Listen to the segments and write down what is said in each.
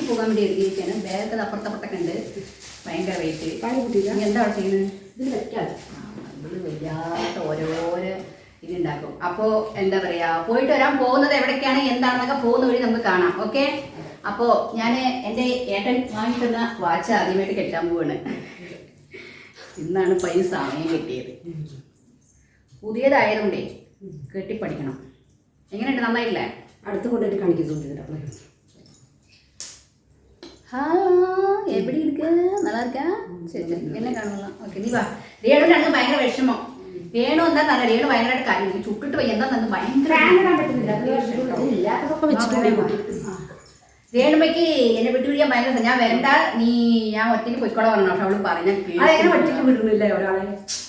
യാത്രയ്ക്ക് പോകാൻ വേണ്ടി എഴുതിയിരിക്കുകയാണ് ബാഗൊക്കെ അപ്പുറത്തപ്പുറത്തൊക്കെ ഉണ്ട്. ഭയങ്കര വെയിറ്റ് നീ എന്താ അവിടെ ചെയ്യുന്നത്? ഇത് വെക്കാം. നമ്മൾ വല്ലാത്ത ഓരോരോ ഇതുണ്ടാക്കും അപ്പോൾ എന്താ പറയാ പോയിട്ട് വരാൻ പോകുന്നത് എവിടേക്കാണ് എന്താണെന്നൊക്കെ പോകുന്ന വഴി നമുക്ക് കാണാം. ഓക്കെ? അപ്പോൾ ഞാൻ എന്റെ ഏട്ടൻ വാങ്ങിക്കുന്ന വാച്ച് ആദ്യമായിട്ട് കെട്ടാൻ പോവാണ്. ഇന്നാണ് പൈസ സമയം കിട്ടിയത്. പുതിയതായതുകൊണ്ടേ കെട്ടിപ്പടിക്കണം എങ്ങനെയുണ്ട്? നന്നായില്ലേ അടുത്ത് കൊണ്ടുപോയിട്ട് കാണിക്കുന്നു ஹலோ எப்படி இருக்கு நல்லா இருக்கா சரி சரி என்ன കാണുന്നില്ല ഓക്കെ നീ വാ രേണുവിന് അങ്ങ് ഭയങ്കര വിഷമം രേണു എന്താ നല്ല രേണു ഭയങ്കരമായിട്ട് കാര്യം ചുട്ടിട്ട് പോയി എന്താ തന്നെ ഭയങ്കര ഇല്ലാത്തതൊക്കെ വെച്ചിട്ടുണ്ട് രേണുമ്മയ്ക്ക് എന്നെ വിട്ടു പിടിക്കാൻ ഭയങ്കര ഞാൻ വരണ്ട നീ ഞാൻ ഒറ്റയ്ക്ക് പൊയ്ക്കോളെ പറഞ്ഞു പക്ഷെ അവള് പറഞ്ഞ അതെങ്ങനെ ഒറ്റയ്ക്ക് വിടുന്നില്ലേ ഒരാളെ ടിക്കറ്റ്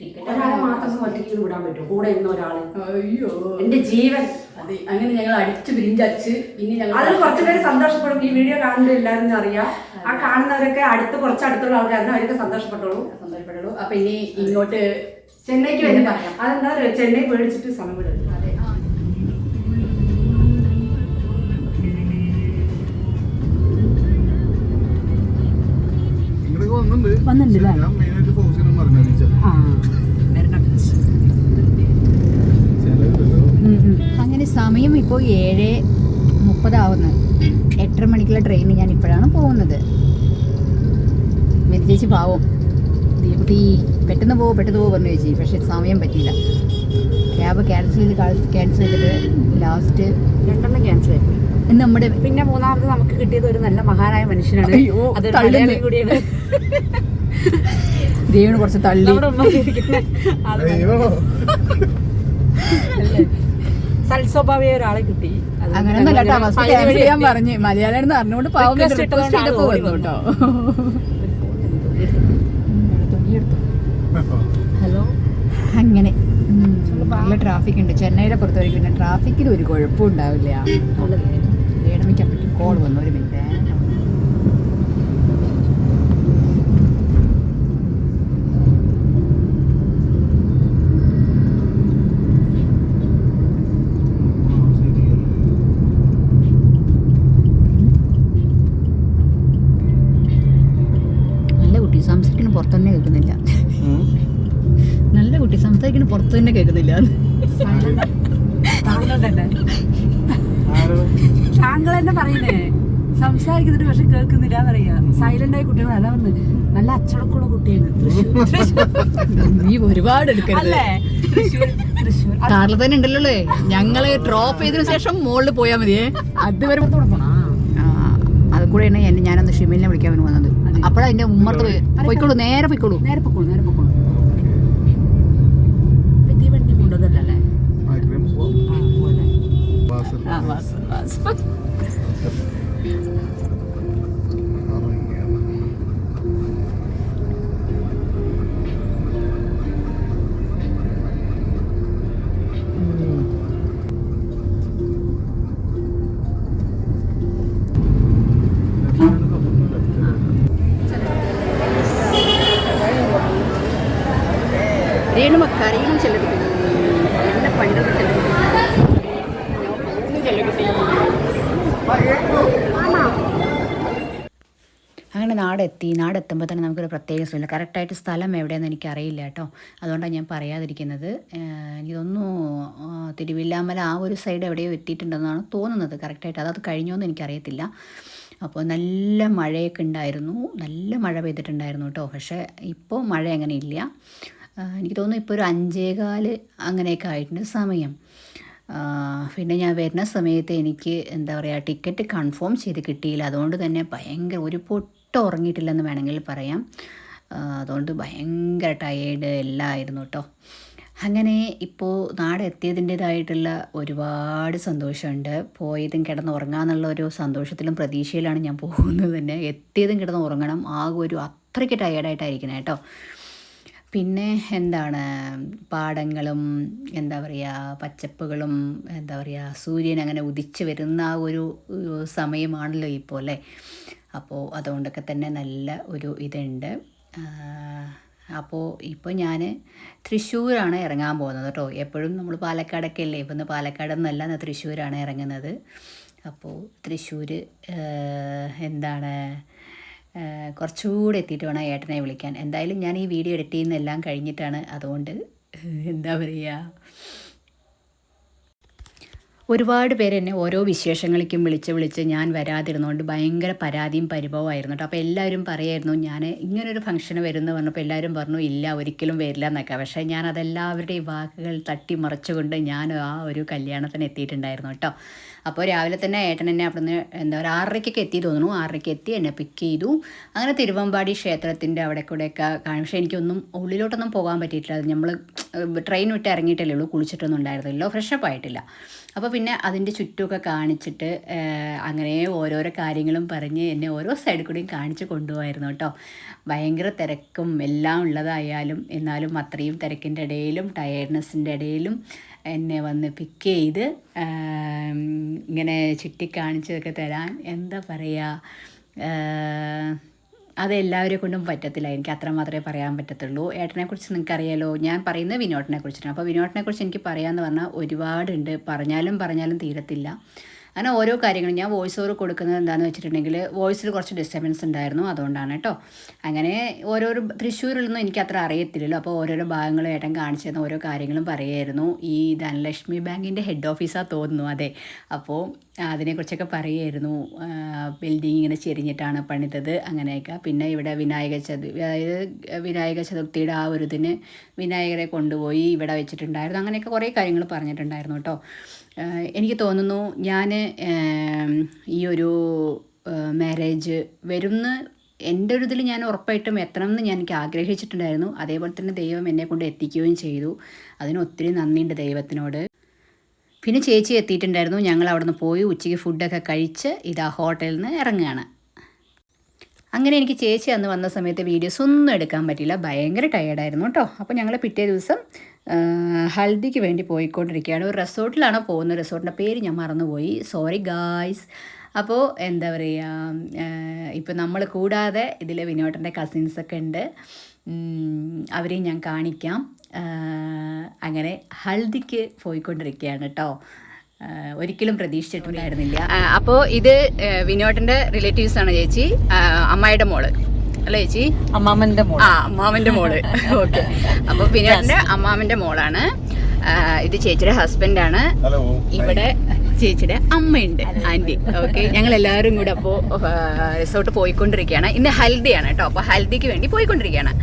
ഒരാളെ മാത്രം ഒറ്റയ്ക്ക് വിടാൻ പറ്റും കൂടെ ഇരുന്ന ഒരാൾ അയ്യോ. എന്റെ ജീവൻ. അതെ അങ്ങനെ ഞങ്ങൾ അടിച്ചു പിരിഞ്ചച്ച് ഇനി ഞങ്ങൾ അതിൽ കുറച്ച് പേര് സന്തോഷപ്പെടും. ഈ വീഡിയോ കാണുന്നത് എല്ലാവരും അറിയാം. ആ കാണുന്നവരൊക്കെ അടുത്ത് കുറച്ച് അടുത്തുള്ള ആൾക്കാരുണ്ട് അവരൊക്കെ സന്തോഷപ്പെട്ടോളൂ. സന്തോഷപ്പെടുള്ളൂ അപ്പൊ ഇനി ഇങ്ങോട്ട് ചെന്നൈക്ക് വേണ്ടി പറയാം. അതെന്താ പറയുക ചെന്നൈ പേടിച്ചിട്ട് സമയം വിടും അതെ വന്നിട്ടുണ്ട് അങ്ങനെ സമയം ഇപ്പോൾ ഏഴ് മുപ്പതാവുന്നു. എട്ടര മണിക്കുള്ള ട്രെയിനിന് ഞാൻ ഇപ്പോഴാണ് പോകുന്നത്. മെരി ചേച്ചി പാവം. ദീപുട്ടി പെട്ടെന്ന് പോകും പെട്ടെന്ന് പോകും പറഞ്ഞു ചേച്ചി. പക്ഷേ സമയം പറ്റിയില്ല. ക്യാബ് ക്യാൻസൽ ചെയ്ത് ക്യാൻസൽ ചെയ്തിട്ട് ലാസ്റ്റ് രണ്ടെണ്ണം ക്യാൻസൽ ആയി. നമ്മുടെ പിന്നെ മൂന്നാമത് നമുക്ക് കിട്ടിയത് ഒരു നല്ല മഹാനായ മനുഷ്യനാണ്. അതൊരു. മലയാളി കൂടിയാണ്. ദേവിന് കുറച്ച് തള്ളി? സൽസ്വഭാവിയായ ഒരാളെ കിട്ടി. അങ്ങനെ നല്ലട്ടാ കേട്ടോ. ഫസ്റ്റ് ക്യാൻസൽ ചെയ്യാൻ എത്തി. പറഞ്ഞു. മലയാളം അറിഞ്ഞുകൊണ്ട് പാവം കേട്ടോ. ഹലോ? അങ്ങനെ. നല്ല ട്രാഫിക് ഉണ്ട്. ചെന്നൈയുടെ പുറത്തേക്ക് പിന്നെ ട്രാഫിക്കിൽ ഒരു കുഴപ്പവും ഉണ്ടാവില്ല. രേണമിക്കാൻ പറ്റും. കോൾ വന്നു ഒരു മിനിറ്റ് നീ ഒരുപാട് തൃശ്ശൂർ കാറിൽ തന്നെ ഉണ്ടല്ലോ ഞങ്ങൾ ഡ്രോപ്പ് ചെയ്തതിനു ശേഷം മുകളിൽ പോയാൽ മതിയേ ആ. ആ, അത് എന്നെ ഞാനൊന്ന് ഷിമിലിനെ വിളിക്കാൻ വേണ്ടി വന്നത്. അപ്പോഴാ എന്റെ ഉമ്മർത്ത് പോയി. പോയിക്കോളൂ നേരെ പോയിക്കോളൂ. നേരെ പോയിക്കോളൂ നേരെ പോയിക്കോളൂ വണ്ടി കൊണ്ടുവന്നല്ലേ എന്നെ അങ്ങനെ നാടെത്തി നാടെത്തുമ്പോൾ തന്നെ നമുക്കൊരു പ്രത്യേക സ്ഥലം കറക്റ്റായിട്ട് സ്ഥലം എവിടെയെന്ന് എനിക്കറിയില്ല കേട്ടോ. അതുകൊണ്ടാണ് ഞാൻ പറയാതിരിക്കുന്നത്. എനിക്കൊന്നും തിരുവില്ലാമല ആ ഒരു സൈഡ് എവിടെയോ എത്തിയിട്ടുണ്ടെന്നാണ് തോന്നുന്നത്. കറക്റ്റായിട്ട് അതത് കഴിഞ്ഞോന്ന് എനിക്കറിയത്തില്ല. അപ്പോൾ നല്ല മഴയൊക്കെ ഉണ്ടായിരുന്നു. നല്ല മഴ പെയ്തിട്ടുണ്ടായിരുന്നു കേട്ടോ. പക്ഷേ ഇപ്പോൾ മഴ അങ്ങനെ ഇല്ല എനിക്ക് തോന്നുന്നു ഇപ്പോൾ ഒരു അഞ്ചേകാൽ അങ്ങനെയൊക്കെ ആയിട്ടുണ്ട് സമയം. പിന്നെ ഞാൻ വരുന്ന സമയത്ത് എനിക്ക് എന്താ പറയുക ടിക്കറ്റ് കൺഫേം ചെയ്ത് കിട്ടിയില്ല. അതുകൊണ്ട് തന്നെ ഭയങ്കര ഒരു പൊട്ട് ഉറങ്ങിയിട്ടില്ലെന്ന് വേണമെങ്കിൽ പറയാം. അതുകൊണ്ട് ഭയങ്കര ടയേർഡ് എല്ലാം ആയിരുന്നു കേട്ടോ അങ്ങനെ ഇപ്പോൾ നാട് എത്തിയതിന്റെതായിട്ടുള്ള ഒരുപാട് സന്തോഷമുണ്ട്. പോയതും കിടന്ന് ഉറങ്ങാന്നുള്ള ഒരു സന്തോഷത്തിലും പ്രതീക്ഷയിലാണ് ഞാൻ പോകുന്നത് തന്നെ. എത്തിയതും കിടന്ന് ഉറങ്ങണം. ആകെ ഒരു അത്രയ്ക്ക് ടയേർഡായിട്ടായിരിക്കണം കേട്ടോ പിന്നെ എന്താണ്? പാടങ്ങളും എന്താ പറയുക പച്ചപ്പുകളും എന്താ പറയുക സൂര്യൻ അങ്ങനെ ഉദിച്ച് വരുന്ന ആ ഒരു സമയമാണല്ലോ ഇപ്പോൾ അല്ലേ? അപ്പോൾ അതുകൊണ്ടൊക്കെ തന്നെ നല്ല ഒരു ഇതുണ്ട്. അപ്പോൾ ഇപ്പോൾ ഞാൻ തൃശ്ശൂരാണ് ഇറങ്ങാൻ പോകുന്നത് കേട്ടോ. എപ്പോഴും നമ്മൾ പാലക്കാടൊക്കെ അല്ലേ? ഇപ്പം പാലക്കാട് എന്നല്ല തൃശ്ശൂരാണ് ഇറങ്ങുന്നത്. അപ്പോൾ തൃശ്ശൂർ എന്താണ്? കുറച്ചുകൂടെ എത്തിയിട്ട് വേണം ഏട്ടനെ വിളിക്കാൻ. എന്തായാലും ഞാൻ ഈ വീഡിയോ എഡിറ്റ് ചെയ്യുന്നതെല്ലാം കഴിഞ്ഞിട്ടാണ്. അതുകൊണ്ട് എന്താ പറയുക ഒരുപാട് പേര് എന്നെ ഓരോ വിശേഷങ്ങളിലേക്കും വിളിച്ച് വിളിച്ച് ഞാൻ വരാതിരുന്നുകൊണ്ട് ഭയങ്കര പരാതിയും പരിഭവമായിരുന്നു കേട്ടോ. അപ്പോൾ എല്ലാവരും പറയായിരുന്നു ഞാൻ ഇങ്ങനൊരു ഫംഗ്ഷന് വരുന്നു പറഞ്ഞപ്പോൾ എല്ലാവരും പറഞ്ഞു ഇല്ല ഒരിക്കലും വരില്ല എന്നൊക്കെ. പക്ഷേ ഞാൻ അതെല്ലാവരുടെയും വാക്കുകൾ തട്ടി മറച്ചുകൊണ്ട് ഞാൻ ആ ഒരു കല്യാണത്തിന് എത്തിയിട്ടുണ്ടായിരുന്നു കേട്ടോ. അപ്പോൾ രാവിലെ തന്നെ ഏട്ടൻ എന്നെ അവിടുന്ന് എന്താ പറയുക ആറരയ്ക്കൊക്കെ എത്തി തോന്നുന്നു. ആറരയ്ക്ക് എത്തി എന്നെ പിക്ക് ചെയ്തു. അങ്ങനെ തിരുവമ്പാടി ക്ഷേത്രത്തിന്റെ അവിടെ കൂടെയൊക്കെ കാണും. പക്ഷേ എനിക്കൊന്നും ഉള്ളിലോട്ടൊന്നും പോകാൻ പറ്റിയിട്ടില്ല. നമ്മൾ ട്രെയിൻ വിട്ട് ഇറങ്ങിയിട്ടല്ലേ ഉള്ളൂ. കുളിച്ചിട്ടൊന്നും ഉണ്ടായിരുന്നില്ലല്ലോ ഫ്രഷപ്പ് ആയിട്ടില്ല. അപ്പോൾ പിന്നെ അതിന്റെ ചുറ്റുമൊക്കെ കാണിച്ചിട്ട് അങ്ങനെ ഓരോരോ കാര്യങ്ങളും പറഞ്ഞ് എന്നെ ഓരോ സൈഡിൽ കൂടിയും കാണിച്ച് കൊണ്ടുപോകായിരുന്നു കേട്ടോ. ഭയങ്കര തിരക്കും എല്ലാം ഉള്ളതായാലും എന്നാലും അത്രയും തിരക്കിന്റെ ഇടയിലും ടയേർഡ്നെസ്സിന്റെ ഇടയിലും എന്നെ വന്ന് പിക്ക് ചെയ്ത് ഇങ്ങനെ ചുറ്റിക്കാണിച്ചതൊക്കെ തരാൻ എന്താ പറയുക അത് എല്ലാവരെ കൊണ്ടും പറ്റത്തില്ല. എനിക്ക് അത്ര മാത്രമേ പറയാൻ പറ്റത്തുള്ളൂ. ഏട്ടനെക്കുറിച്ച് നിങ്ങൾക്കറിയാലോ ഞാൻ പറയുന്നത് വിനോട്ടിനെ കുറിച്ചിട്ടാണ് അപ്പോൾ വിനോട്ടിനെക്കുറിച്ച് എനിക്ക് പറയാമെന്ന് പറഞ്ഞാൽ ഒരുപാടുണ്ട്. പറഞ്ഞാലും പറഞ്ഞാലും തീരത്തില്ല. അങ്ങനെ ഓരോ കാര്യങ്ങളും ഞാൻ വോയിസ് ഓവർ കൊടുക്കുന്നത് എന്താണെന്ന് വെച്ചിട്ടുണ്ടെങ്കിൽ വോയിസിൽ കുറച്ച് ഡിസ്റ്റർബൻസ് ഉണ്ടായിരുന്നു അതുകൊണ്ടാണ് കേട്ടോ. അങ്ങനെ ഓരോരോ തൃശ്ശൂരിലൊന്നും എനിക്ക് അത്ര അറിയത്തില്ലല്ലോ. അപ്പോൾ ഓരോരോ ഭാഗങ്ങളും ഏട്ടൻ കാണിച്ചു തന്ന ഓരോ കാര്യങ്ങളും പറയുമായിരുന്നു ഈ ധനലക്ഷ്മി ബാങ്കിന്റെ ഹെഡ് ഓഫീസാണ് തോന്നുന്നു അതെ. അപ്പോൾ അതിനെക്കുറിച്ചൊക്കെ പറയുമായിരുന്നു. ബിൽഡിംഗ് ഇങ്ങനെ ചെരിഞ്ഞിട്ടാണ് പണിതത് അങ്ങനെയൊക്കെ. പിന്നെ ഇവിടെ വിനായക ചതുർ അതായത് വിനായക ചതുർത്ഥിയുടെ ആ ഒരു ഇതിന് വിനായകരെ കൊണ്ടുപോയി ഇവിടെ വെച്ചിട്ടുണ്ടായിരുന്നു. അങ്ങനെയൊക്കെ കുറേ കാര്യങ്ങൾ പറഞ്ഞിട്ടുണ്ടായിരുന്നു കേട്ടോ. എനിക്ക് തോന്നുന്നു ഞാൻ ഈ ഒരു മാരേജ് വരുന്ന എന്റെ ഒരു ഇതിൽ ഞാൻ ഉറപ്പായിട്ടും എത്തണം എന്ന് ഞാൻ എനിക്ക് ആഗ്രഹിച്ചിട്ടുണ്ടായിരുന്നു. അതേപോലെ തന്നെ ദൈവം എന്നെ കൊണ്ട് എത്തിക്കുകയും ചെയ്തു. അതിന് ഒത്തിരി നന്ദിയുണ്ട് ദൈവത്തിനോട്. പിന്നെ ചേച്ചി എത്തിയിട്ടുണ്ടായിരുന്നു. ഞങ്ങൾ അവിടെ നിന്ന് പോയി ഉച്ചയ്ക്ക് ഫുഡൊക്കെ കഴിച്ച് ഇതാ ഹോട്ടലിൽ നിന്ന് ഇറങ്ങുകയാണ്. അങ്ങനെ എനിക്ക് ചേച്ചി അന്ന് വന്ന സമയത്ത് വീഡിയോസ് ഒന്നും എടുക്കാൻ പറ്റില്ല ഭയങ്കര ടയേർഡായിരുന്നു കേട്ടോ. അപ്പോൾ ഞങ്ങൾ പിറ്റേ ദിവസം ഹൽദിക്ക് വേണ്ടി പോയിക്കൊണ്ടിരിക്കുകയാണ്. ഒരു റിസോർട്ടിലാണ് പോകുന്നത്. റിസോർട്ടിന്റെ പേര് ഞാൻ മറന്നുപോയി. സോറി ഗായ്സ് അപ്പോൾ എന്താ പറയുക ഇപ്പോൾ നമ്മൾ കൂടാതെ ഇതിൽ വിനോട്ടന്റെ കസിൻസൊക്കെ ഉണ്ട്. അവരെയും ഞാൻ കാണിക്കാം. അങ്ങനെ ഹൽദിക്ക് പോയിക്കൊണ്ടിരിക്കുകയാണ് കേട്ടോ ഒരിക്കലും പ്രതീക്ഷിച്ചിട്ടുണ്ടായിരുന്നില്ല. അപ്പോൾ ഇത് വിനോട്ടിന്റെ റിലേറ്റീവ്സ് ആണ് ചേച്ചി. അമ്മായിയുടെ മോൾ. അല്ലേ ചേച്ചി? അമ്മാമന്റെ മോൾ ആ അമ്മാമന്റെ മോൾ. ഓക്കെ. അപ്പോൾ വിനോട്ടിന്റെ അമ്മാമന്റെ മോളാണ്. ഇത് ചേച്ചിയുടെ ഹസ്ബൻഡാണ് ഹലോ ഇവിടെ ചേച്ചിയുടെ അമ്മയുണ്ട് ആന്റി ഓക്കെ ഞങ്ങൾ എല്ലാവരും കൂടെ അപ്പോൾ റിസോർട്ട് പോയിക്കൊണ്ടിരിക്കുകയാണ്. ഇന്ന് ഹൽദിയാണ് കേട്ടോ അപ്പോൾ ഹൽദിക്ക് വേണ്ടി പോയിക്കൊണ്ടിരിക്കുകയാണ്.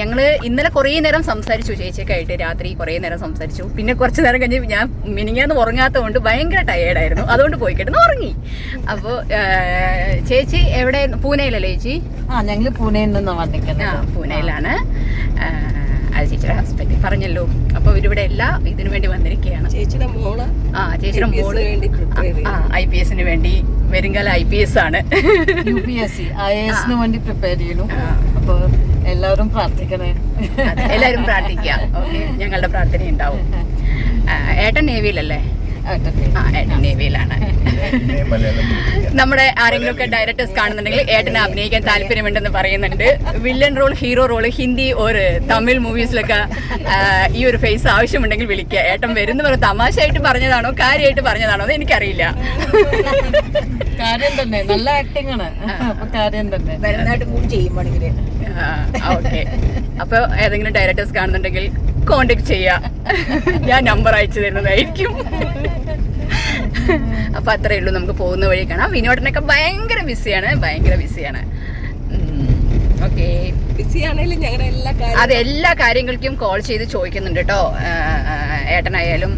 ഞങ്ങൾ ഇന്നലെ കുറേ നേരം സംസാരിച്ചു ചേച്ചിയൊക്കെ ആയിട്ട് രാത്രി കുറേ നേരം സംസാരിച്ചു. പിന്നെ കുറച്ച് നേരം കഴിഞ്ഞ് ഞാൻ മിനിങ്ങാന്ന് ഉറങ്ങാത്തത് കൊണ്ട് ഭയങ്കര ടയേർഡായിരുന്നു അതുകൊണ്ട് പോയി കിടന്ന് ഉറങ്ങി. അപ്പോൾ ചേച്ചി എവിടെ പൂനെയിലല്ലേ ചേച്ചി? ആ ഞങ്ങൾ പൂനെയിൽ നിന്ന് ആ പൂനെയിലാണ്. അത് ചേച്ചിയുടെ ഹസ്ബൻഡ് പറഞ്ഞല്ലോ. അപ്പോൾ ഇവരിവിടെ എല്ലാ ഇതിനു വേണ്ടി വന്നിരിക്കുകയാണ്. ചേച്ചിയുടെ മോൾ ആ ചേച്ചിയുടെ മോൾ. ആ ഐ പി എസിന് വേണ്ടി വരുംകാല ഐ പി എസ് ആണ്. U P S C I എസിന് വേണ്ടി പ്രിപ്പയർ ചെയ്യണം അപ്പൊ എല്ലാവരും പ്രാർത്ഥിക്കണേ. എല്ലാവരും പ്രാർത്ഥിക്കുക. ഓക്കെ ഞങ്ങളുടെ പ്രാർത്ഥന ഉണ്ടാവും ഏട്ടൻ നേവിയിലല്ലേ നേവിയിലാണ്. നമ്മുടെ ആരെങ്കിലും ഒക്കെ ഡയറക്ടേഴ്സ് കാണുന്നുണ്ടെങ്കിൽ ഏട്ടനെ അഭിനയിക്കാൻ താല്പര്യമുണ്ടെന്ന് പറയുന്നുണ്ട്. Villain role hero role Hindi ഒരു തമിഴ് മൂവീസിലൊക്കെ ഈ ഒരു ഫേസ് ആവശ്യമുണ്ടെങ്കിൽ വിളിക്കുക. ഏട്ടൻ വരുന്ന പറഞ്ഞു തമാശയായിട്ട് പറഞ്ഞതാണോ കാര്യമായിട്ട് പറഞ്ഞതാണോ എന്ന് എനിക്കറിയില്ല. കാര്യം തന്നെ നല്ല ആക്ടിംഗ് ആണ്. അപ്പൊ കാര്യം തന്നെ. വരുന്നതായിട്ട് മൂവ് ഓക്കെ അപ്പോൾ ഏതെങ്കിലും ഡയറക്ടേഴ്സ് കാണുന്നുണ്ടെങ്കിൽ കോണ്ടാക്ട് ചെയ്യാം. ഞാൻ നമ്പർ അയച്ചു തരുന്നതായിരിക്കും. അപ്പൊ അത്രേ ഉള്ളൂ നമുക്ക് പോകുന്ന വഴി കാണാം. വിനോദനൊക്കെ ഭയങ്കര ബിസിയാണ് ഭയങ്കര ബിസിയാണ്. ഓക്കെ. ഞങ്ങളുടെ എല്ലാ അത് എല്ലാ കാര്യങ്ങൾക്കും കോൾ ചെയ്ത് ചോദിക്കുന്നുണ്ട് കേട്ടോ ഏട്ടനായാലും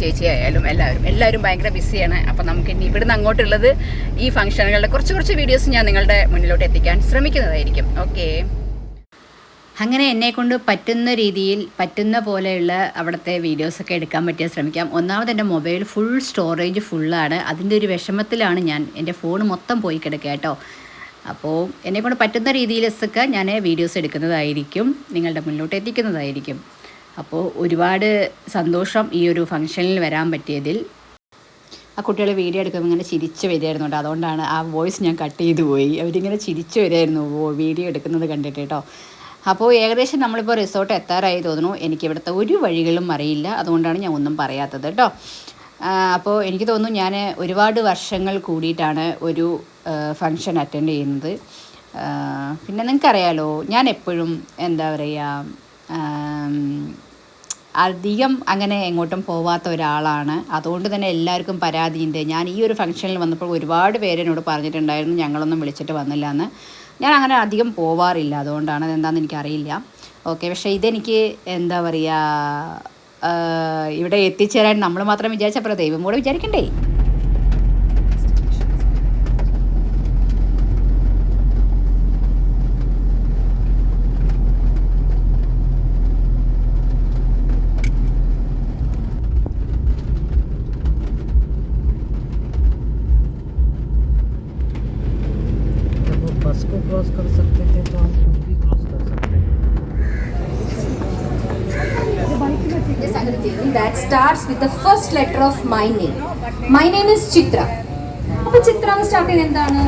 ചേച്ചി ആയാലും എല്ലാവരും. എല്ലാവരും ഭയങ്കര ബിസിയാണ്. അപ്പം നമുക്ക് ഇനി ഇവിടുന്ന് അങ്ങോട്ടുള്ളത് ഈ ഫംഗ്ഷനുകളുടെ കുറച്ച് കുറച്ച് വീഡിയോസ് ഞാൻ നിങ്ങളുടെ മുന്നിലോട്ട് എത്തിക്കാൻ ശ്രമിക്കുന്നതായിരിക്കും. ഓക്കെ. അങ്ങനെ എന്നെ കൊണ്ട് പറ്റുന്ന രീതിയിൽ പറ്റുന്ന പോലെയുള്ള അവിടുത്തെ വീഡിയോസൊക്കെ എടുക്കാൻ പറ്റിയാൽ ശ്രമിക്കാം. ഒന്നാമത് എന്റെ മൊബൈൽ ഫുൾ സ്റ്റോറേജ് ഫുള്ളാണ്. അതിന്റെ ഒരു വിഷമത്തിലാണ് ഞാൻ എന്റെ ഫോൺ മൊത്തം പോയി കിടക്കുക കേട്ടോ. അപ്പോൾ എന്നെ കൊണ്ട് പറ്റുന്ന രീതിയിലൊക്കെ ഞാൻ വീഡിയോസ് എടുക്കുന്നതായിരിക്കും നിങ്ങളുടെ മുന്നോട്ട് എത്തിക്കുന്നതായിരിക്കും. അപ്പോൾ ഒരുപാട് സന്തോഷം ഈ ഒരു ഫംഗ്ഷനിൽ വരാൻ പറ്റിയതിൽ. ആ കുട്ടികളെ വീഡിയോ എടുക്കുമ്പോൾ ഇങ്ങനെ ചിരിച്ച് വരികയായിരുന്നു കേട്ടോ. അതുകൊണ്ടാണ് ആ വോയിസ് ഞാൻ കട്ട് ചെയ്തു പോയി. അവരിങ്ങനെ ചിരിച്ച് വരികയായിരുന്നു വീഡിയോ എടുക്കുന്നത് കണ്ടിട്ട് കേട്ടോ. അപ്പോൾ ഏകദേശം നമ്മളിപ്പോൾ റിസോർട്ട് എത്താറായി തോന്നുന്നു. എനിക്ക് ഇവിടുത്തെ ഒരു വഴികളും അറിയില്ല. അതുകൊണ്ടാണ് ഞാൻ ഒന്നും പറയാത്തത് കേട്ടോ അപ്പോൾ എനിക്ക് തോന്നുന്നു ഞാൻ ഒരുപാട് വർഷങ്ങൾ കൂടിയിട്ടാണ് ഒരു ഫങ്ഷൻ അറ്റൻഡ് ചെയ്യുന്നത്. പിന്നെ നിങ്ങൾക്കറിയാലോ ഞാൻ എപ്പോഴും എന്താ പറയുക അധികം അങ്ങനെ എങ്ങോട്ടും പോവാത്ത ഒരാളാണ്. അതുകൊണ്ട് തന്നെ എല്ലാവർക്കും പരാതിയുണ്ട്. ഞാൻ ഈ ഒരു ഫംഗ്ഷനിൽ വന്നപ്പോൾ ഒരുപാട് പേര് എന്നോട് പറഞ്ഞിട്ടുണ്ടായിരുന്നു. ഞങ്ങളൊന്നും വിളിച്ചിട്ട് വന്നില്ല എന്ന് ഞാൻ അങ്ങനെ അധികം പോവാറില്ല. അതുകൊണ്ടാണ് അതെന്താണെന്ന് എനിക്കറിയില്ല. ഓക്കെ പക്ഷേ ഇതെനിക്ക് എന്താ പറയുക ഇവിടെ എത്തിച്ചേരാൻ നമ്മൾ മാത്രം വിചാരിച്ചപ്പോൾ ദൈവം കൂടെ വിചാരിക്കണ്ടേ? First letter of my name. My name is Chitra. അപ്പൊ ചിത്ര സ്റ്റാർട്ട് ചെയ്യുന്നത് എന്താണ്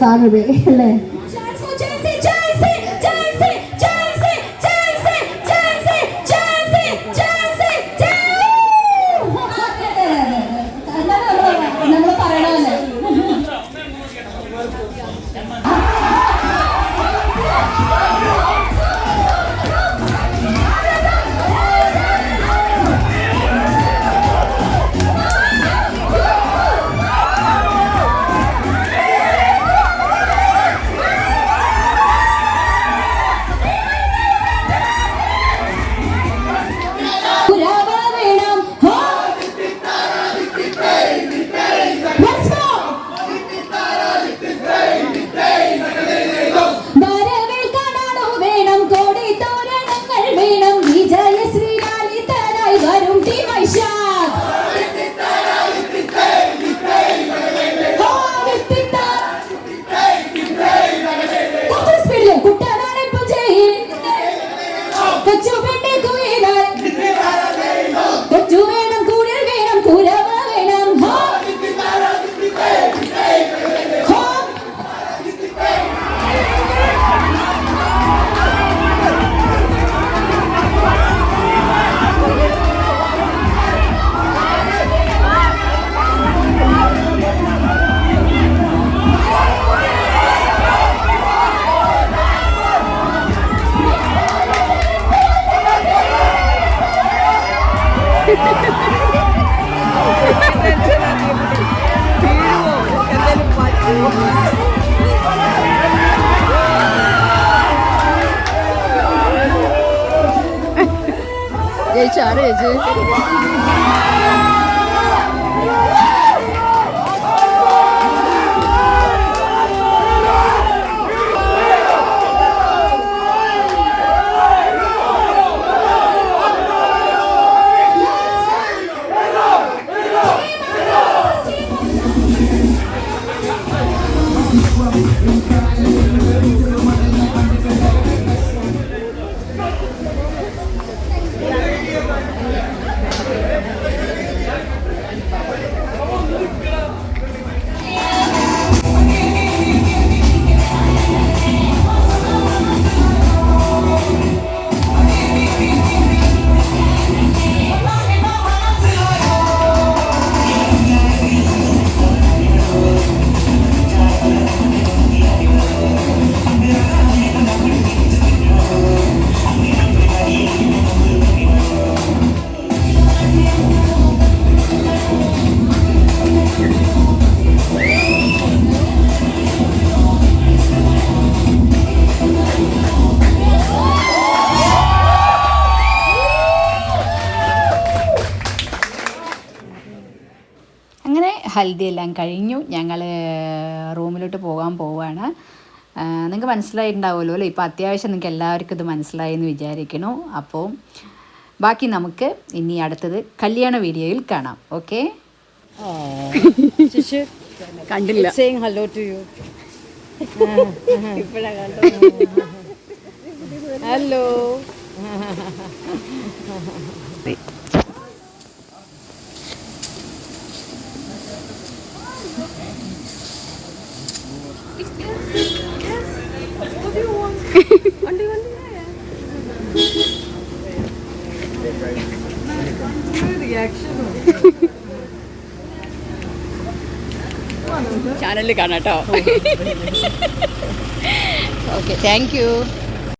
സാറുവേ അല്ലേ? verdade. ഹൽദി എല്ലാം കഴിഞ്ഞു ഞങ്ങൾ റൂമിലോട്ട് പോകാൻ പോവുകയാണ് നിങ്ങൾക്ക് മനസ്സിലായിട്ടുണ്ടാവുമല്ലോ അല്ലേ? ഇപ്പോൾ അത്യാവശ്യം നിങ്ങൾക്ക് എല്ലാവർക്കും ഇത് മനസ്സിലായി എന്ന് വിചാരിക്കണു. അപ്പോൾ ബാക്കി നമുക്ക് ഇനി അടുത്തത് കല്യാണ വീഡിയോയിൽ കാണാം. ഓക്കെ? കണ്ടില്ല. Hello hello to you. ചാനലിൽ കാണാം കേട്ടോ ഓക്കെ താങ്ക് യു